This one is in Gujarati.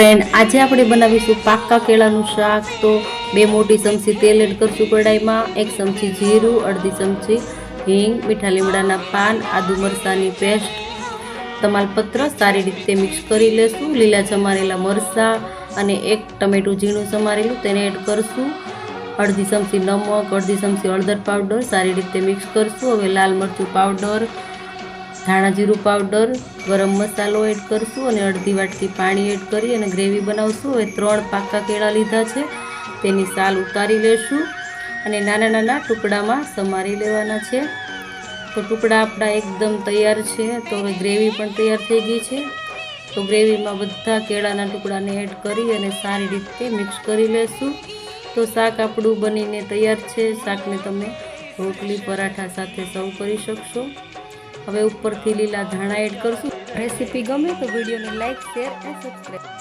ફ્રેન્ડ આજે આપણે બનાવીશું પાક્કા કેળાનું શાક. તો બે મોટી ચમચી તેલ એડ કરશું કઢાઈમાં એક ચમચી જીરું, અડધી ચમચી હિંગ, મીઠા લીમડાના પાન, આદુ મરચાંની પેસ્ટ. તમાલપત્ર સારી રીતે મિક્સ કરી લેશું. લીલા ચમારેલા મરચાં અને એક ટમેટું ઝીણું સમારેલું તેને એડ કરશું. અડધી ચમચી નમક, અડધી ચમચી હળદર પાવડર સારી રીતે મિક્સ કરશું. હવે લાલ મરચું પાવડર ધાણા જીરું પાવડર ગરમ મસાલો એડ કરશું અને અડધી વાટકી પાણી એડ કરી અને ગ્રેવી બનાવશું. હવે ત્રણ પાકા કેળા લીધા છે. તેની સાલ ઉતારી લેશું અને નાના નાના ટુકડામાં સમારી લેવાના છે. તો ટુકડા આપણા એકદમ તૈયાર છે. તો હવે ગ્રેવી પણ તૈયાર થઈ ગઈ છે. તો ગ્રેવીમાં બધા કેળાના ટુકડાને એડ કરી અને સારી રીતે મિક્સ કરી લેશું. તો શાક આપણું બનીને તૈયાર છે. શાકને તમે રોટલી, પરાઠા સાથે સર્વ કરી શકશો. હવે ઉપરથી લીલા ધાણા એડ કરશું. રેસીપી ગમે તો વિડીયોને લાઇક શેર અને સબસ્ક્રાઈબ